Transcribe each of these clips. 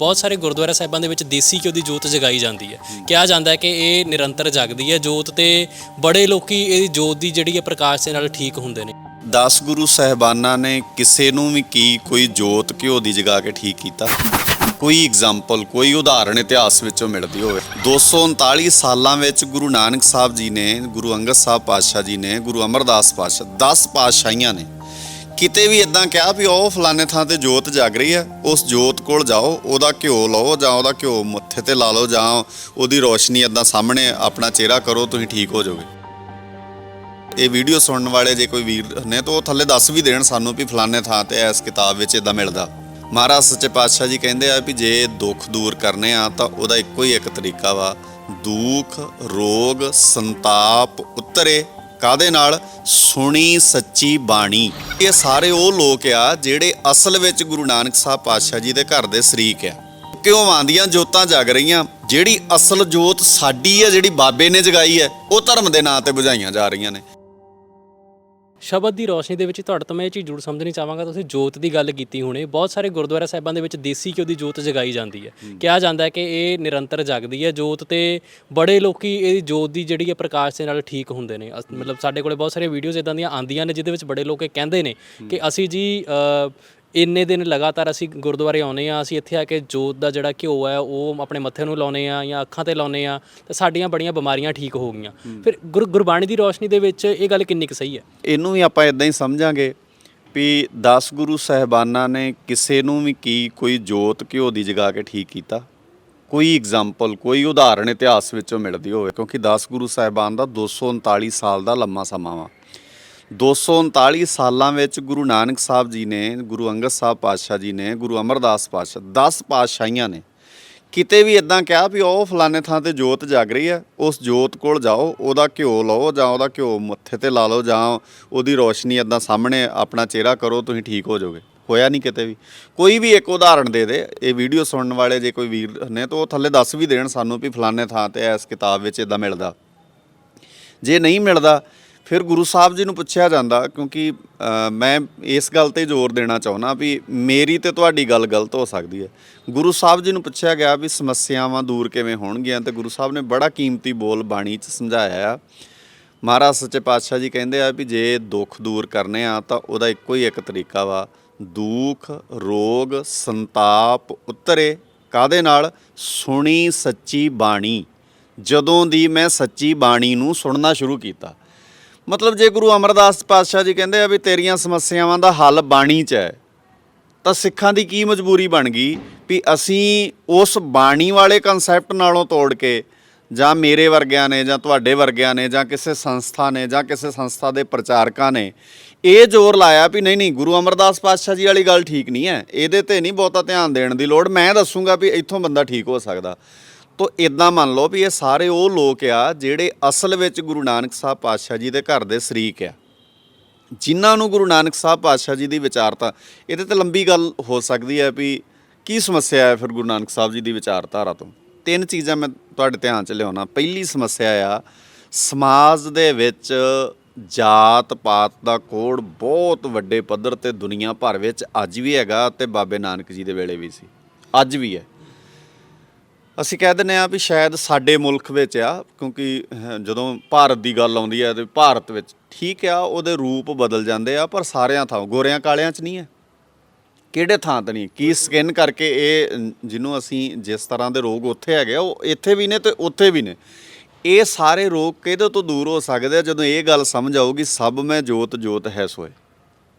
ਬਹੁਤ ਸਾਰੇ ਗੁਰਦੁਆਰਾ ਸਾਹਿਬਾਂ ਦੇ ਵਿੱਚ ਦੇਸੀ ਘਿਓ ਦੀ ਜੋਤ ਜਗਾਈ ਜਾਂਦੀ ਹੈ। ਕਿਹਾ ਜਾਂਦਾ ਹੈ ਕਿ ਇਹ ਨਿਰੰਤਰ ਜਗਦੀ ਹੈ। ਜੋਤ ਤੇ ਬੜੇ ਲੋਕੀ ਇਹ ਜੋਤ ਦੀ ਜਿਹੜੀ ਹੈ ਪ੍ਰਕਾਸ਼ ਦੇ ਨਾਲ ਠੀਕ ਹੁੰਦੇ ਨੇ। 10 ਗੁਰੂ ਸਹਿਬਾਨਾਂ ਨੇ ਕਿਸੇ ਨੂੰ ਵੀ ਕੀ ਕੋਈ ਜੋਤ ਘਿਓ ਦੀ ਜਗਾ ਕੇ ਠੀਕ ਕੀਤਾ? ਕੋਈ ਐਗਜ਼ਾਮਪਲ ਕੋਈ ਉਦਾਹਰਣ ਇਤਿਹਾਸ ਵਿੱਚੋਂ ਮਿਲਦੀ ਹੋਵੇ। 239 ਸਾਲਾਂ ਵਿੱਚ ਗੁਰੂ ਨਾਨਕ ਸਾਹਿਬ ਜੀ ਨੇ, ਗੁਰੂ ਅੰਗਦ ਸਾਹਿਬ ਪਾਤਸ਼ਾਹ ਜੀ ਨੇ, ਗੁਰੂ ਅਮਰਦਾਸ ਪਾਤਸ਼ਾਹ 10 ਪਾਤਸ਼ਾਹੀਆਂ ਨੇ ਕਿਤੇ ਵੀ ਇਦਾਂ ਕਿਹਾ ਵੀ ਉਹ ਫਲਾਣੇ ਥਾਂ ਤੇ ਜੋਤ ਜਾਗ ਰਹੀ ਹੈ, ਉਸ ਜੋਤ ਕੋਲ ਜਾਓ, ਉਹਦਾ ਘਿਓ ਲਓ ਜਾਂ ਉਹਦਾ ਘਿਓ ਮੱਥੇ ਤੇ ਲਾ ਲਓ ਜਾਂ ਉਹਦੀ ਰੋਸ਼ਨੀ ਇਦਾਂ ਸਾਹਮਣੇ ਆਪਣਾ ਚਿਹਰਾ ਕਰੋ, ਤੁਸੀਂ ਠੀਕ ਹੋ ਜਾਓਗੇ। ਇਹ ਵੀਡੀਓ ਸੁਣਨ ਵਾਲੇ ਜੇ ਕੋਈ ਵੀਰ ਨੇ ਤਾਂ ਉਹ ਥੱਲੇ ਦੱਸ ਵੀ ਦੇਣ ਸਾਨੂੰ ਵੀ ਫਲਾਣੇ ਥਾਂ ਤੇ ਇਸ ਕਿਤਾਬ ਵਿੱਚ ਇਦਾਂ ਮਿਲਦਾ। ਮਹਾਰਾਜ ਸੱਚੇ ਪਾਤਸ਼ਾਹ ਜੀ ਕਹਿੰਦੇ ਆ ਵੀ ਜੇ ਦੁੱਖ ਦੂਰ ਕਰਨੇ ਆ ਤਾਂ ਉਹਦਾ ਇੱਕੋ ਹੀ ਇੱਕ ਤਰੀਕਾ ਵਾ, ਦੁੱਖ, ਰੋਗ, ਸੰਤਾਪ ਉਤਰੇ। ਕਾਦੇ ਨਾਲ? ਸੁਣੀ ਸੱਚੀ ਬਾਣੀ। ਇਹ ਸਾਰੇ ਉਹ ਲੋਕ ਆ ਜਿਹੜੇ ਅਸਲ ਵਿੱਚ ਗੁਰੂ ਨਾਨਕ ਸਾਹਿਬ ਪਾਤਸ਼ਾਹ ਜੀ ਦੇ ਘਰ ਦੇ ਸ਼ਰੀਕ ਆ। ਕਿਉਂ ਆਂਦੀਆਂ ਜੋਤਾਂ ਜਗ ਰਹੀਆਂ? ਜਿਹੜੀ ਅਸਲ ਜੋਤ ਸਾਡੀ ਹੈ ਜਿਹੜੀ ਬਾਬੇ ਨੇ ਜਗਾਈ ਹੈ ਉਹ ਧਰਮ ਦੇ ਨਾਂ ਤੇ ਬੁਝਾਈਆਂ ਜਾ ਰਹੀਆਂ ਨੇ। ਸ਼ਬਦ ਦੀ ਰੋਸ਼ਨੀ ਦੇ ਵਿੱਚ ਤੁਹਾਡੇ ਤੋਂ ਮੈਂ ਇਹ ਚੀਜ਼ ਜ਼ਰੂਰ ਸਮਝਣੀ ਚਾਹਾਂਗਾ ਤੁਸੀਂ ਜੋਤ ਦੀ ਗੱਲ ਕੀਤੀ ਹੁਣੇ। ਬਹੁਤ ਸਾਰੇ ਗੁਰਦੁਆਰਾ ਸਾਹਿਬਾਂ ਦੇ ਵਿੱਚ ਦੇਸੀ ਘਿਓ ਦੀ ਜੋਤ ਜਗਾਈ ਜਾਂਦੀ ਹੈ। ਕਿਹਾ ਜਾਂਦਾ ਹੈ ਕਿ ਇਹ ਨਿਰੰਤਰ ਜਗਦੀ ਹੈ। ਜੋਤ ਤੇ ਬੜੇ ਲੋਕੀ ਇਹ ਜੋਤ ਦੀ ਜਿਹੜੀ ਹੈ ਪ੍ਰਕਾਸ਼ ਦੇ ਨਾਲ ਠੀਕ ਹੁੰਦੇ ਨੇ। ਅਸ- ਮਤਲਬ ਸਾਡੇ ਕੋਲੇ ਬਹੁਤ ਸਾਰੇ ਵੀਡੀਓਜ਼ ਇਦਾਂ ਦੀਆਂ ਆਂਦੀਆਂ ਨੇ ਜਿਹਦੇ ਵਿੱਚ ਬੜੇ ਲੋਕ ਇਹ ਕਹਿੰਦੇ ਨੇ ਕਿ ਅਸੀਂ ਜੀ ਅ, ਇੰਨੇ ਦਿਨ ਲਗਾਤਾਰ ਅਸੀਂ ਗੁਰਦੁਆਰੇ ਆਉਨੇ ਆ ਅਸੀਂ ਇੱਥੇ ਆ ਕੇ ਜੋਤ ਦਾ ਜਿਹੜਾ ਘਿਓ ਹੈ ਉਹ ਆਪਣੇ ਮੱਥੇ ਨੂੰ ਲਾਉਨੇ ਆ ਜਾਂ ਅੱਖਾਂ ਤੇ ਲਾਉਨੇ ਆ ਤੇ ਸਾਡੀਆਂ ਬੜੀਆਂ ਬਿਮਾਰੀਆਂ ਠੀਕ ਹੋ ਗਈਆਂ। ਫਿਰ ਗੁਰ- ਗੁਰਬਾਣੀ ਦੀ ਰੋਸ਼ਨੀ ਦੇ ਵਿੱਚ ਇਹ ਗੱਲ ਕਿੰਨੀ ਕੁ ਸਹੀ ਹੈ? ਇਹਨੂੰ ਵੀ ਆਪਾਂ ਇਦਾਂ ਹੀ ਸਮਝਾਂਗੇ ਵੀ 10 ਗੁਰੂ ਸਹਿਬਾਨਾਂ ਨੇ ਕਿਸੇ ਨੂੰ ਵੀ ਕੀ ਕੋਈ ਜੋਤ ਘਿਓ ਦੀ ਜਗਾ ਕੇ ਠੀਕ ਕੀਤਾ। ਕੋਈ ਐਗਜ਼ਾਮਪਲ ਕੋਈ ਉਦਾਹਰਣ ਇਤਿਹਾਸ ਵਿੱਚੋਂ ਮਿਲਦੀ ਹੋਵੇ ਕਿਉਂਕਿ 10 ਗੁਰੂ ਸਹਿਬਾਨ ਦਾ 239 ਸਾਲ ਦਾ ਲੰਮਾ ਸਮਾਂ ਵਾ। 239 ਸਾਲਾਂ ਵਿੱਚ ਗੁਰੂ ਨਾਨਕ ਸਾਹਿਬ ਜੀ ਨੇ, ਗੁਰੂ ਅੰਗਦ ਸਾਹਿਬ ਪਾਤਸ਼ਾਹ ਜੀ ਨੇ, ਗੁਰੂ ਅਮਰਦਾਸ ਪਾਤਸ਼ਾਹ 10 ਪਾਤਸ਼ਾਹੀਆਂ ਨੇ। ਕਿਤੇ ਵੀ ਇਦਾਂ ਕਿਹਾ ਵੀ ਉਹ ਫਲਾਣੇ ਥਾਂ ਤੇ ਜੋਤ ਜਗ ਰਹੀ ਹੈ, ਉਸ ਜੋਤ ਕੋਲ ਜਾਓ, ਉਹਦਾ ਘਿਓ ਲਓ ਜਾਂ ਉਹਦਾ ਘਿਓ ਮੱਥੇ ਤੇ ਲਾ ਲਓ ਜਾਂ ਉਹਦੀ ਰੋਸ਼ਨੀ ਇਦਾਂ ਸਾਹਮਣੇ ਆਪਣਾ ਚਿਹਰਾ ਕਰੋ, ਤੁਸੀਂ ਠੀਕ ਹੋ ਜਾਓਗੇ। ਹੋਇਆ ਨਹੀਂ ਕਿਤੇ ਵੀ। ਕੋਈ ਵੀ ਇੱਕ ਉਦਾਹਰਣ ਦੇ ਦੇ, ਇਹ ਵੀਡੀਓ ਸੁਣਨ ਵਾਲੇ ਜੇ ਕੋਈ ਵੀਰ ਨੇ ਤਾਂ ਉਹ ਥੱਲੇ ਦੱਸ ਵੀ ਦੇਣ ਸਾਨੂੰ ਵੀ ਫਲਾਣੇ ਥਾਂ ਤੇ ਇਸ ਕਿਤਾਬ ਵਿੱਚ ਇਦਾਂ ਮਿਲਦਾ। ਜੇ ਨਹੀਂ ਮਿਲਦਾ ਫਿਰ ਗੁਰੂ ਸਾਹਿਬ ਜੀ ਨੂੰ ਪੁੱਛਿਆ ਜਾਂਦਾ, ਕਿਉਂਕਿ ਮੈਂ ਇਸ ਗੱਲ ਤੇ ਜ਼ੋਰ ਦੇਣਾ ਚਾਹੁੰਦਾ ਵੀ ਮੇਰੀ ਤੇ ਤੁਹਾਡੀ ਗੱਲ ਗਲਤ ਹੋ ਸਕਦੀ ਹੈ। ਗੁਰੂ ਸਾਹਿਬ ਜੀ ਨੂੰ ਪੁੱਛਿਆ ਗਿਆ ਵੀ ਸਮੱਸਿਆਵਾਂ ਦੂਰ ਕਿਵੇਂ ਹੋਣਗੀਆਂ, ਤੇ ਗੁਰੂ ਸਾਹਿਬ ਨੇ ਬੜਾ ਕੀਮਤੀ ਬੋਲ ਬਾਣੀ 'ਚ ਸਮਝਾਇਆ ਆ। ਮਹਾਰਾਜ ਸੱਚੇ ਪਾਤਸ਼ਾਹ ਜੀ ਕਹਿੰਦੇ ਆ ਵੀ ਜੇ ਦੁੱਖ ਦੂਰ ਕਰਨੇ ਆ, ਤਾਂ ਉਹਦਾ ਇੱਕੋ ਹੀ ਇੱਕ ਤਰੀਕਾ ਵਾ, ਦੁੱਖ, ਰੋਗ, ਸੰਤਾਪ ਉਤਰੇ। ਕਾਦੇ ਨਾਲ? ਸੁਣੀ ਸੱਚੀ ਬਾਣੀ। ਜਦੋਂ ਦੀ ਮੈਂ ਸੱਚੀ ਬਾਣੀ ਨੂੰ ਸੁਣਨਾ ਸ਼ੁਰੂ ਕੀਤਾ ਮਤਲਬ ਜੇ ਗੁਰੂ ਅਮਰਦਾਸ ਪਾਤਸ਼ਾਹ ਜੀ ਕਹਿੰਦੇ ਆ ਵੀ ਤੇਰੀਆਂ ਸਮੱਸਿਆਵਾਂ ਦਾ ਹੱਲ ਬਾਣੀ 'ਚ ਹੈ, ਤਾਂ ਸਿੱਖਾਂ ਦੀ ਕੀ ਮਜਬੂਰੀ ਬਣ ਗਈ ਵੀ ਅਸੀਂ ਉਸ ਬਾਣੀ ਵਾਲੇ ਕਨਸੈਪਟ ਨਾਲੋਂ ਤੋੜ ਕੇ ਜਾਂ ਮੇਰੇ ਵਰਗਿਆਂ ਨੇ ਜਾਂ ਤੁਹਾਡੇ ਵਰਗਿਆਂ ਨੇ ਜਾਂ ਕਿਸੇ ਸੰਸਥਾ ਨੇ ਜਾਂ ਕਿਸੇ ਸੰਸਥਾ ਦੇ ਪ੍ਰਚਾਰਕਾਂ ਨੇ ਇਹ ਜ਼ੋਰ ਲਾਇਆ ਵੀ ਨਹੀਂ ਨਹੀਂ, ਗੁਰੂ ਅਮਰਦਾਸ ਪਾਤਸ਼ਾਹ ਜੀ ਵਾਲੀ ਗੱਲ ਠੀਕ ਨਹੀਂ ਹੈ, ਇਹਦੇ ਤੇ ਨਹੀਂ ਬਹੁਤਾ ਧਿਆਨ ਦੇਣ ਦੀ ਲੋੜ। ਮੈਂ ਦੱਸੂਗਾ ਵੀ ਇੱਥੋਂ ਬੰਦਾ ਠੀਕ ਹੋ ਸਕਦਾ। ਤੋ ਇਦਾਂ ਮੰਨ ਲਓ ਵੀ ਇਹ ਸਾਰੇ ਉਹ ਲੋਕ ਆ ਜਿਹੜੇ ਅਸਲ ਵਿੱਚ ਗੁਰੂ ਨਾਨਕ ਸਾਹਿਬ ਪਾਤਸ਼ਾਹ ਜੀ ਦੇ ਘਰ ਦੇ ਸ਼ਰੀਕ ਆ। ਜਿਨ੍ਹਾਂ ਨੂੰ ਗੁਰੂ ਨਾਨਕ ਸਾਹਿਬ ਪਾਤਸ਼ਾਹ ਜੀ ਦੀ ਵਿਚਾਰਤਾ ਇਹਦੇ ਤੇ ਲੰਬੀ ਗੱਲ ਹੋ ਸਕਦੀ ਹੈ ਵੀ ਕੀ ਸਮੱਸਿਆ ਹੈ ਫਿਰ ਗੁਰੂ ਨਾਨਕ ਸਾਹਿਬ ਜੀ ਦੀ ਵਿਚਾਰਧਾਰਾ ਤੋਂ? ਤਿੰਨ ਚੀਜ਼ਾਂ ਮੈਂ ਤੁਹਾਡੇ ਧਿਆਨ 'ਚ ਲਿਆਉਣਾ। ਪਹਿਲੀ ਸਮੱਸਿਆ ਆ, ਸਮਾਜ ਦੇ ਵਿੱਚ ਜਾਤ ਪਾਤ ਦਾ ਕੋੜ ਬਹੁਤ ਵੱਡੇ ਪੱਧਰ ਤੇ ਦੁਨੀਆ ਭਰ ਵਿੱਚ ਅੱਜ ਵੀ ਹੈਗਾ ਤੇ ਬਾਬੇ ਨਾਨਕ ਜੀ ਦੇ ਵੇਲੇ ਵੀ ਸੀ। ਅੱਜ ਵੀ ਹੈ। ਅਸੀਂ ਕਹਿ ਦਿੰਦੇ ਆ ਵੀ ਸ਼ਾਇਦ ਸਾਡੇ ਮੁਲਕ ਵਿੱਚ ਆ, ਕਿਉਂਕਿ ਜਦੋਂ ਭਾਰਤ ਦੀ ਗੱਲ ਆਉਂਦੀ ਹੈ ਤੇ ਭਾਰਤ ਵਿੱਚ ਠੀਕ ਆ, ਉਹਦੇ ਰੂਪ ਬਦਲ ਜਾਂਦੇ ਆ, ਪਰ ਸਾਰਿਆਂ ਥਾਂ, ਗੋਰਿਆਂ ਕਾਲਿਆਂ 'ਚ ਨਹੀਂ ਹੈ। ਕਿਹੜੇ ਥਾਂ ਤੇ ਨਹੀਂ? ਕੀ ਸਕਿਨ ਕਰਕੇ ਇਹ ਜਿਹਨੂੰ ਅਸੀਂ ਜਿਸ ਤਰ੍ਹਾਂ ਦੇ ਰੋਗ ਉੱਥੇ ਹੈਗੇ ਆ, ਉਹ ਇੱਥੇ ਵੀ ਨੇ ਤੇ ਉੱਥੇ ਵੀ ਨੇ। ਇਹ ਸਾਰੇ ਰੋਗ ਕਿਹਦੇ ਤੋਂ ਦੂਰ ਹੋ ਸਕਦੇ ਆ? ਜਦੋਂ ਇਹ ਗੱਲ ਸਮਝ ਆਊਗੀ, ਸਭ ਮੈਂ ਜੋਤ ਜੋਤ ਹੈ ਸੋਏ।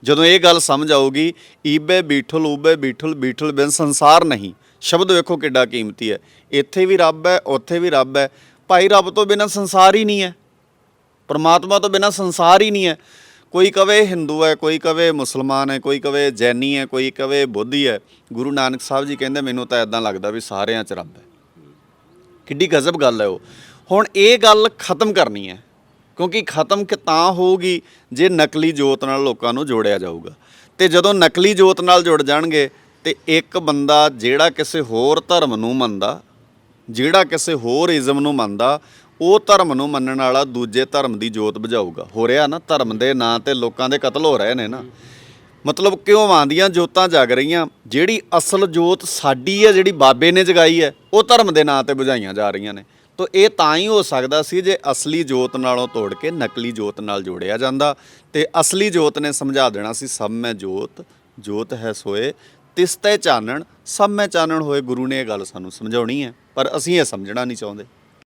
ਜਦੋਂ ਇਹ ਗੱਲ ਸਮਝ ਆਊਗੀ, ਈਬੇ ਬੀਠਲ ਉਬੇ ਬੀਠਲ ਬੀਠਲ ਬਿਨ ਸੰਸਾਰ ਨਹੀਂ। ਸ਼ਬਦ ਵੇਖੋ ਕਿੱਡਾ ਕੀਮਤੀ ਹੈ। ਇੱਥੇ ਵੀ ਰੱਬ ਹੈ, ਉੱਥੇ ਵੀ ਰੱਬ ਹੈ। ਭਾਈ ਰੱਬ ਤੋਂ ਬਿਨਾ ਸੰਸਾਰ ਹੀ ਨਹੀਂ ਹੈ। ਪਰਮਾਤਮਾ ਤੋਂ ਬਿਨਾ ਸੰਸਾਰ ਹੀ ਨਹੀਂ ਹੈ। ਕੋਈ ਕਵੇ ਹਿੰਦੂ ਹੈ, ਕੋਈ ਕਵੇ ਮੁਸਲਮਾਨ ਹੈ, ਕੋਈ ਕਵੇ ਜੈਨੀ ਹੈ, ਕੋਈ ਕਵੇ ਬੁੱਧੀ ਹੈ। ਗੁਰੂ ਨਾਨਕ ਸਾਹਿਬ ਜੀ ਕਹਿੰਦੇ, ਮੈਨੂੰ ਤਾਂ ਇਦਾਂ ਲੱਗਦਾ ਵੀ ਸਾਰਿਆਂ 'ਚ ਰੱਬ ਹੈ। ਕਿੱਡੀ ਗਜ਼ਬ ਗੱਲ ਹੈ ਉਹ। ਹੁਣ ਇਹ ਗੱਲ ਖਤਮ ਕਰਨੀ ਹੈ, ਕਿਉਂਕਿ ਖਤਮ ਕਿ ਤਾਂ ਹੋਊਗੀ ਜੇ ਨਕਲੀ ਜੋਤ ਨਾਲ ਲੋਕਾਂ ਨੂੰ ਜੋੜਿਆ ਜਾਊਗਾ। ਤੇ ਜਦੋਂ ਨਕਲੀ ਜੋਤ ਨਾਲ ਜੁੜ ਜਾਣਗੇ ਤੇ ਇੱਕ ਬੰਦਾ ਜਿਹੜਾ ਕਿਸੇ ਹੋਰ ਧਰਮ ਨੂੰ ਮੰਨਦਾ, ਜਿਹੜਾ ਕਿਸੇ ਹੋਰ ਇਜ਼ਮ ਨੂੰ ਮੰਨਦਾ, ਉਹ ਧਰਮ ਨੂੰ ਮੰਨਣ ਵਾਲਾ ਦੂਜੇ ਧਰਮ ਦੀ ਜੋਤ ਬੁਝਾਊਗਾ। ਹੋ ਰਿਹਾ ਨਾ, ਧਰਮ ਦੇ ਨਾਂ ਤੇ ਲੋਕਾਂ ਦੇ ਕਤਲ ਹੋ ਰਹੇ ਨੇ ਨਾ। ਮਤਲਬ ਕਿਉਂ ਆਂਦੀਆਂ ਜੋਤਾਂ ਜਗ ਰਹੀਆਂ? ਜਿਹੜੀ ਅਸਲ ਜੋਤ ਸਾਡੀ ਹੈ, ਜਿਹੜੀ ਬਾਬੇ ਨੇ ਜਗਾਈ ਹੈ, ਉਹ ਧਰਮ ਦੇ ਨਾਂ ਤੇ ਬੁਝਾਈਆਂ ਜਾ ਰਹੀਆਂ ਨੇ। ਤੋ ਇਹ ਤਾਂ ਹੀ ਹੋ ਸਕਦਾ ਸੀ ਜੇ ਅਸਲੀ ਜੋਤ ਨਾਲੋਂ ਤੋੜ ਕੇ ਨਕਲੀ ਜੋਤ ਨਾਲ ਜੋੜਿਆ ਜਾਂਦਾ। ਤੇ ਅਸਲੀ ਜੋਤ ਨੇ ਸਮਝਾ ਦੇਣਾ ਸੀ, ਸਭ ਮੈਂ ਜੋਤ ਜੋਤ ਹੈ ਸੋਏ। ਤਿਸ ਤੈ ਚਾਨਣ ਸਭ ਮੈਂ ਚਾਨਣ ਹੋਏ ਗੁਰੂ ਨੇ ਇਹ ਗੱਲ ਸਾਨੂੰ ਸਮਝਾਉਣੀ ਹੈ, ਪਰ ਅਸੀਂ ਇਹ ਸਮਝਣਾ ਨਹੀਂ ਚਾਹੁੰਦੇ।